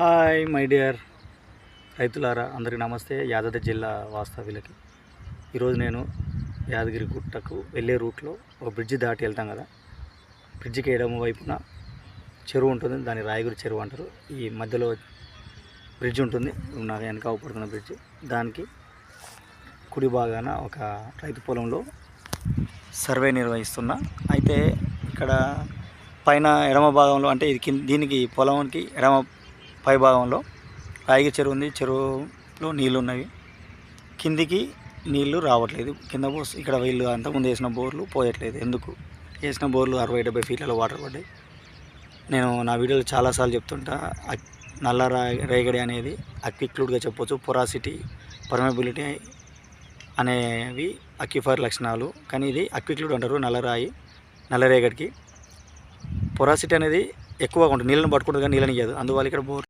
Hi my dear రైతులారా అందరికీ నమస్తే. యాదాద్రి జిల్లా వాస్తవ్యులకి. ఈరోజు నేను యాదగిరి గుట్టకు వెళ్ళే రూట్లో ఒక బ్రిడ్జి దాటి వెళ్తాం కదా. బ్రిడ్జికి ఎడమ వైపున చెరువు ఉంటుంది. దాన్ని రాయగుడి చెరువు అంటారు. ఈ మధ్యలో బ్రిడ్జ్ ఉంటుంది. నాకు వెనక అవపడుతున్న బ్రిడ్జ్. దానికి కుడి భాగాన ఒక రైతు పొలంలో సర్వే నిర్వహిస్తున్నా. అయితే ఇక్కడ పైన ఎడమ భాగంలో అంటే ఇది దీనికి పొలంకి ఎడమ పై భాగంలో రాయిగి చెరువు ఉంది. చెరువులో నీళ్ళు ఉన్నవి కిందికి నీళ్ళు రావట్లేదు. కింద పోస్ ఇక్కడ వీళ్ళు అంతకుముందు వేసిన బోర్లు పోయట్లేదు. ఎందుకు? వేసిన బోర్లు అరవై డెబ్బై ఫీట్లలో వాటర్ పడ్డాయి. నేను నా వీడియోలో చాలాసార్లు చెప్తుంటా నల్ల రేగడి అనేది అక్విక్లూడ్గా చెప్పొచ్చు. పొరాసిటీ పర్మబిలిటీ అనేవి అక్యుఫైర్ లక్షణాలు. కానీ ఇది అక్విక్లూడ్ అంటారు నల్లరాయి నల్లరేగడికి పొరాసిటీ అనేది ఎక్కువగా ఉంటుంది. నీళ్ళని పట్టుకుంటుంది కానీ నీళ్ళని ఇయ్యదు. అందువల్ల ఇక్కడ బోర్